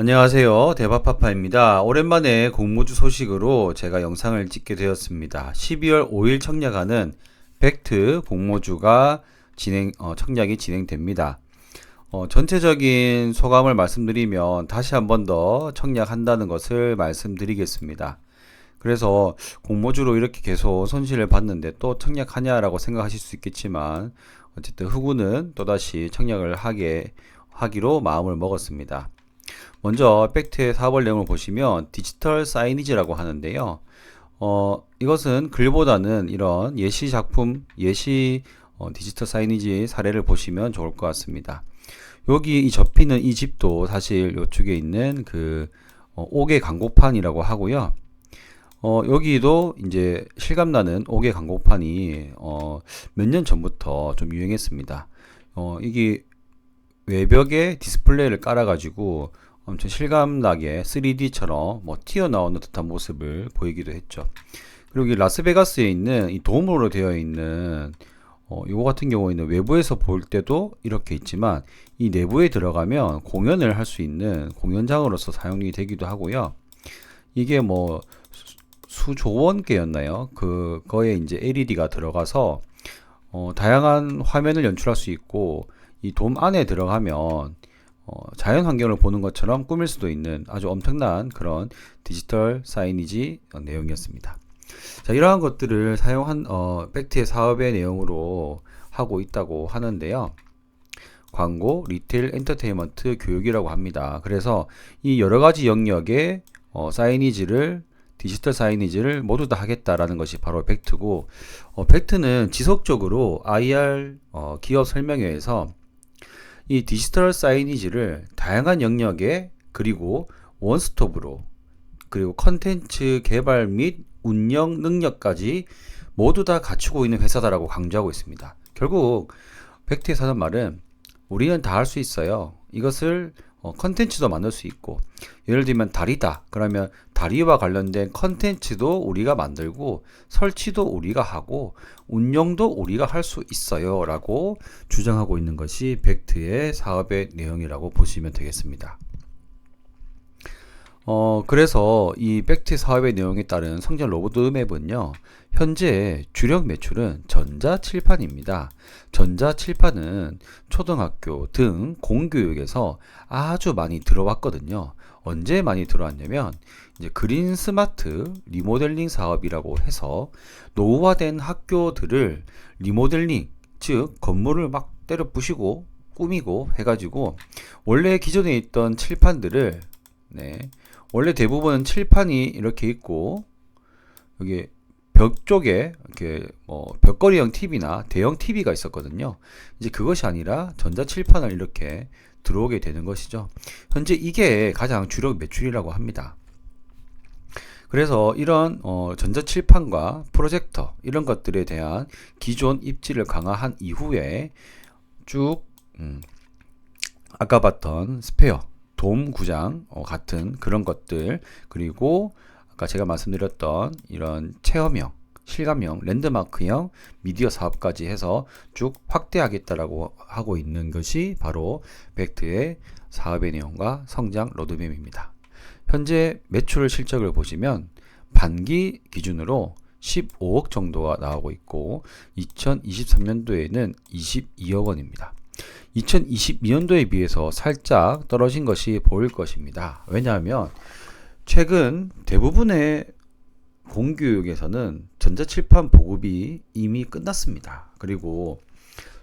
안녕하세요. 대바파파입니다. 오랜만에 공모주 소식으로 제가 영상을 찍게 되었습니다. 12월 5일 청약하는 팩트 공모주가 진행, 어, 청약이 진행됩니다. 어, 전체적인 소감을 말씀드리면 다시 한 번 더 청약한다는 것을 말씀드리겠습니다. 그래서 공모주로 이렇게 계속 손실을 봤는데 또 청약하냐라고 생각하실 수 있겠지만 어쨌든 후구는 또다시 청약을 하게 하기로 마음을 먹었습니다. 먼저 팩트의 사업을 내용을 보시면 디지털 사이니지라고 하는데요. 어, 이것은 글보다는 이런 예시 작품, 예시 어, 디지털 사이니지 사례를 보시면 좋을 것 같습니다. 여기 이 접히는 이 집도 사실 이쪽에 있는 그 어, 옥의 광고판이라고 하고요. 어, 여기도 이제 실감나는 옥의 광고판이 어, 몇 년 전부터 좀 유행했습니다. 어, 이게 외벽에 디스플레이를 깔아가지고 엄청 실감나게 3D처럼 뭐 튀어나오는 듯한 모습을 보이기도 했죠. 그리고 이 라스베가스에 있는 이 돔으로 되어 있는 어, 이거 같은 경우에는 외부에서 볼 때도 이렇게 있지만 이 내부에 들어가면 공연을 할 수 있는 공연장으로서 사용이 되기도 하고요. 이게 뭐 수, 조 원 개였나요? 그거에 이제 LED가 들어가서 어, 다양한 화면을 연출할 수 있고 이 돔 안에 들어가면 어, 자연 환경을 보는 것처럼 꾸밀 수도 있는 아주 엄청난 그런 디지털 사이니지 어, 내용이었습니다. 자, 이러한 것들을 사용한 어, 팩트의 사업의 내용으로 하고 있다고 하는데요. 광고, 리테일, 엔터테인먼트, 교육이라고 합니다. 그래서 이 여러 가지 영역의 어, 사이니지를 디지털 사이니지를 모두 다 하겠다라는 것이 바로 팩트고 어, 팩트는 지속적으로 IR 어, 기업 설명회에서 이 디지털 사이니지를 다양한 영역에 그리고 원스톱으로 그리고 컨텐츠 개발 및 운영 능력까지 모두 다 갖추고 있는 회사다라고 강조하고 있습니다. 결국 팩트에서 하는 말은 우리는 다 할 수 있어요. 이것을 어, 컨텐츠도 만들 수 있고 예를 들면 다리다. 그러면 다리와 관련된 컨텐츠도 우리가 만들고 설치도 우리가 하고 운영도 우리가 할 수 있어요. 라고 주장하고 있는 것이 팩트의 사업의 내용이라고 보시면 되겠습니다 어, 그래서 이 팩트 사업의 내용에 따른 성장 로드맵은요, 현재 주력 매출은 전자칠판입니다. 전자칠판은 초등학교 등 공교육에서 아주 많이 들어왔거든요. 언제 많이 들어왔냐면, 이제 그린 스마트 리모델링 사업이라고 해서 노후화된 학교들을 리모델링, 즉, 건물을 막 때려 부시고 꾸미고 해가지고, 원래 기존에 있던 칠판들을, 네, 원래 대부분 칠판이 이렇게 있고 여기 벽 쪽에 이렇게 뭐 벽걸이형 TV나 대형 TV가 있었거든요. 이제 그것이 아니라 전자 칠판을 이렇게 들어오게 되는 것이죠. 현재 이게 가장 주력 매출이라고 합니다. 그래서 이런 어, 전자칠판과 프로젝터 이런 것들에 대한 기존 입지를 강화한 이후에 쭉 음, 아까 봤던 스페어 돔 구장 어, 같은 그런 것들 그리고 아까 제가 말씀드렸던 이런 체험형 실감형 랜드마크형 미디어 사업까지 해서 쭉 확대하겠다라고 하고 있는 것이 바로 벡트의 사업의 내용과 성장 로드맵입니다. 현재 매출 실적을 보시면 반기 기준으로 15억 정도가 나오고 있고 2023년도에는 22억 원입니다. 2022년도에 비해서 살짝 떨어진 것이 보일 것입니다. 왜냐하면 최근 대부분의 공교육에서는 전자칠판 보급이 이미 끝났습니다. 그리고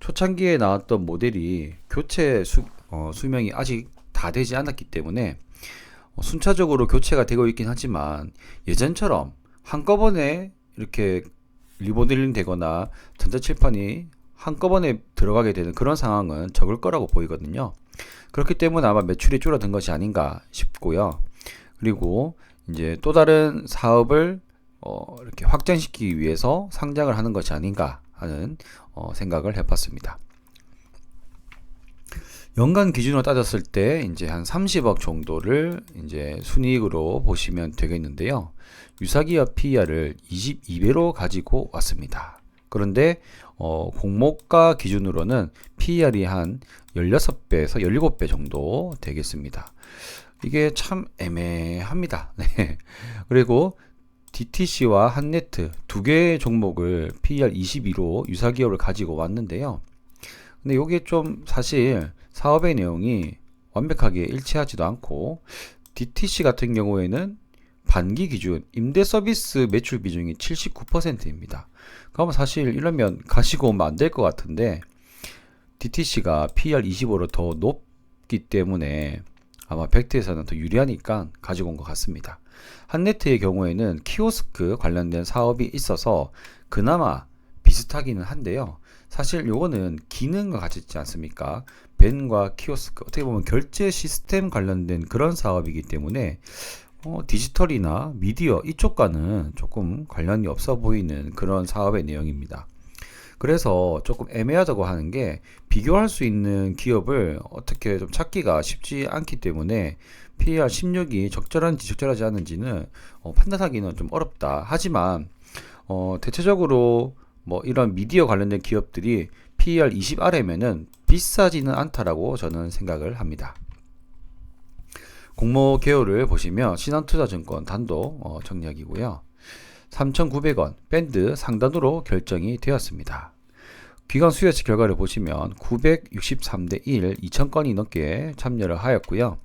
초창기에 나왔던 모델이 교체 수, 어, 수명이 아직 다 되지 않았기 때문에 어, 순차적으로 교체가 되고 있긴 하지만 예전처럼 한꺼번에 이렇게 리모델링 되거나 전자칠판이 한꺼번에 들어가게 되는 그런 상황은 적을 거라고 보이거든요. 그렇기 때문에 아마 매출이 줄어든 것이 아닌가 싶고요. 그리고 이제 또 다른 사업을 어, 이렇게 확장시키기 위해서 상장을 하는 것이 아닌가 하는 어, 생각을 해봤습니다. 연간 기준으로 따졌을 때 이제 한 30억 정도를 이제 순이익으로 보시면 되겠는데요. 유사기업 PER을 22배로 가지고 왔습니다. 그런데 어, 공모가 기준으로는 PER이 한 16배에서 17배 정도 되겠습니다. 이게 참 애매합니다. 네. 그리고 DTC와 한네트 두 개의 종목을 PER 22로 유사 기업을 가지고 왔는데요. 근데 이게 좀 사실 사업의 내용이 완벽하게 일치하지도 않고 DTC 같은 경우에는 반기 기준 임대 서비스 매출 비중이 79%입니다. 그러면 사실 이러면 가시고 오면 안 될 것 같은데 DTC가 PER 25로 더 높기 때문에 아마 팩트에서는 더 유리하니까 가지고 온 것 같습니다. 한네트의 경우에는 키오스크 관련된 사업이 있어서 그나마 비슷하기는 한데요. 사실 요거는 기능과 같이 있지 않습니까? 벤과 키오스크 어떻게 보면 결제 시스템 관련된 그런 사업이기 때문에 어, 디지털이나 미디어 이쪽과는 조금 관련이 없어 보이는 그런 사업의 내용입니다. 그래서 조금 애매하다고 하는 게 비교할 수 있는 기업을 어떻게 좀 찾기가 쉽지 않기 때문에 PER 16이 적절한지 적절하지 않은지는 어, 판단하기는 좀 어렵다. 하지만 어, 대체적으로 뭐 이런 미디어 관련된 기업들이 PER 20 아래면은 비싸지는 않다라고 저는 생각을 합니다. 공모 개요를 보시면 신한투자증권 단독 어, 정략이고요. 3,900원 밴드 상단으로 결정이 되었습니다. 기관 수요치 결과를 보시면 963대 1, 2,000건이 넘게 참여를 하였고요.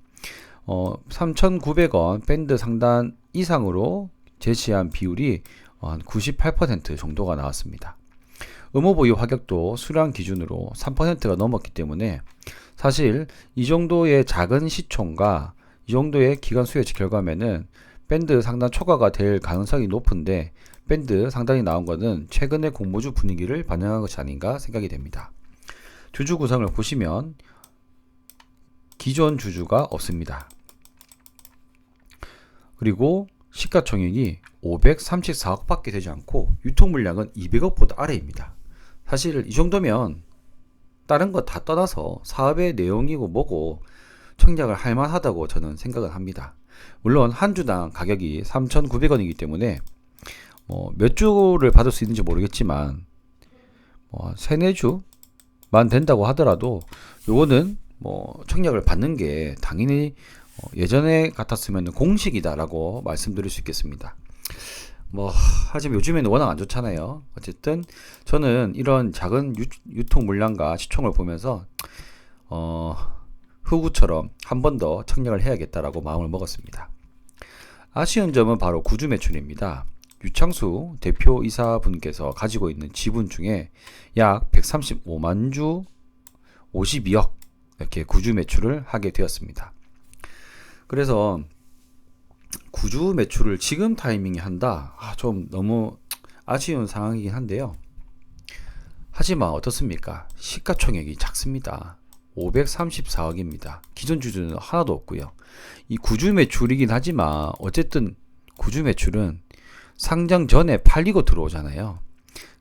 어, 3,900원 밴드 상단 이상으로 제시한 비율이 한 98% 정도가 나왔습니다. 의무보유 화격도 수량 기준으로 3%가 넘었기 때문에 사실 이 정도의 작은 시총과 이 정도의 기간 수요치 결과면은 밴드 상단 초과가 될 가능성이 높은데 밴드 상단이 나온 것은 최근의 공모주 분위기를 반영한 것이 아닌가 생각이 됩니다. 주주 구성을 보시면 기존 주주가 없습니다. 그리고 시가총액이 534억밖에 되지 않고 유통 물량은 200억보다 아래입니다. 사실 이 정도면 다른 거 다 떠나서 사업의 내용이고 뭐고 청약을 할 만하다고 저는 생각을 합니다. 물론 한 주당 가격이 3,900원이기 때문에 뭐 몇 주를 받을 수 있는지 모르겠지만 뭐 세네 주만 된다고 하더라도 요거는 뭐 청약을 받는 게 당연히 어, 예전에 같았으면 공식이다라고 말씀드릴 수 있겠습니다. 뭐 하지만 요즘에는 워낙 안 좋잖아요. 어쨌든 저는 이런 작은 유, 통 물량과 시총을 보면서 어 후구처럼 한 번 더 청약을 해야겠다라고 마음을 먹었습니다. 아쉬운 점은 바로 구주 매출입니다. 유창수 대표이사분께서 가지고 있는 지분 중에 약 135만 주 52억 이렇게 구주 매출을 하게 되었습니다. 그래서 구주 매출을 지금 타이밍에 한다? 아, 좀 너무 아쉬운 상황이긴 한데요. 하지만 어떻습니까? 시가총액이 작습니다. 534억입니다. 기존 주주는 하나도 없고요. 이 구주 매출이긴 하지만 어쨌든 구주 매출은 상장 전에 팔리고 들어오잖아요.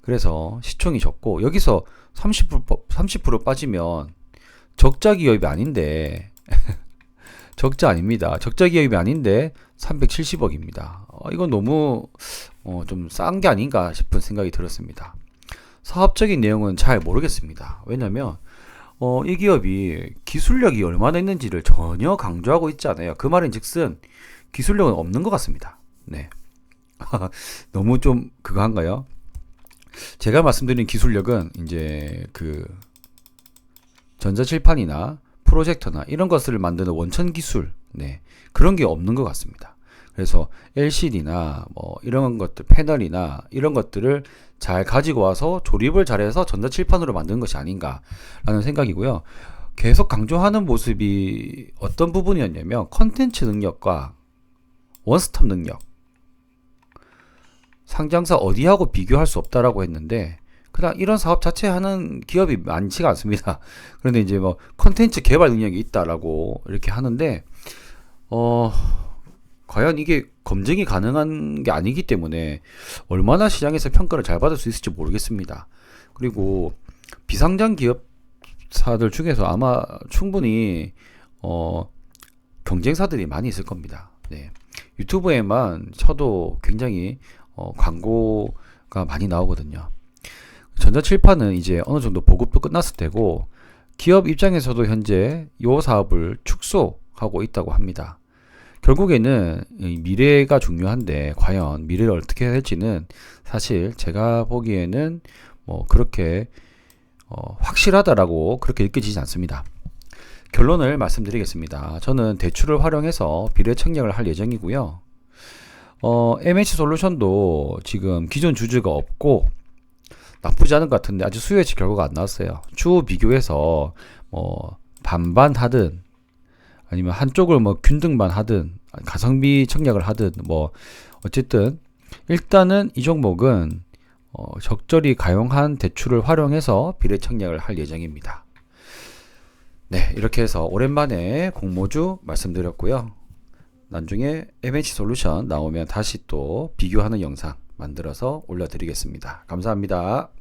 그래서 시총이 적고 여기서 30% 30% 빠지면 적자 기업이 아닌데 적자 아닙니다. 적자 기업이 아닌데 370억입니다. 어, 이건 너무 어, 좀 싼 게 아닌가 싶은 생각이 들었습니다. 사업적인 내용은 잘 모르겠습니다. 왜냐면 어, 이 기업이 기술력이 얼마나 있는지를 전혀 강조하고 있지 않아요. 그 말인 즉슨 기술력은 없는 것 같습니다. 네. 너무 좀 그거 한가요? 제가 말씀드린 기술력은 이제 그 전자칠판이나 프로젝터나 이런 것을 만드는 원천 기술, 네. 그런 게 없는 것 같습니다. 그래서 LCD나 뭐 이런 것들, 패널이나 이런 것들을 잘 가지고 와서 조립을 잘해서 전자칠판으로 만든 것이 아닌가라는 생각이고요. 계속 강조하는 모습이 어떤 부분이었냐면 컨텐츠 능력과 원스톱 능력. 상장사 어디하고 비교할 수 없다라고 했는데 그냥 이런 사업 자체 하는 기업이 많지가 않습니다. 그런데 이제 뭐 컨텐츠 개발 능력이 있다라고 이렇게 하는데 어 과연 이게 검증이 가능한 게 아니기 때문에 얼마나 시장에서 평가를 잘 받을 수 있을지 모르겠습니다. 그리고 비상장 기업사들 중에서 아마 충분히 어 경쟁사들이 많이 있을 겁니다. 네. 유튜브에만 쳐도 굉장히 어 광고가 많이 나오거든요. 전자칠판은 이제 어느 정도 보급도 끝났을 테고 기업 입장에서도 현재 이 사업을 축소하고 있다고 합니다. 결국에는 이 미래가 중요한데 과연 미래를 어떻게 해야 될지는 사실 제가 보기에는 뭐 그렇게 어, 확실하다라고 그렇게 느껴지지 않습니다. 결론을 말씀드리겠습니다. 저는 대출을 활용해서 비례 청약을 할 예정이고요. 어, MH 솔루션도 지금 기존 주주가 없고 나쁘지 않은 것 같은데 아직 수요 예측 결과가 안 나왔어요. 추후 비교해서 뭐 반반 하든 아니면 한쪽을 뭐 균등반 하든 가성비 청약을 하든 뭐 어쨌든 일단은 이 종목은 어, 적절히 가용한 대출을 활용해서 비례 청약을 할 예정입니다. 네, 이렇게 해서 오랜만에 공모주 말씀드렸고요. 나중에 MH 솔루션 나오면 다시 또 비교하는 영상 만들어서 올려드리겠습니다. 감사합니다.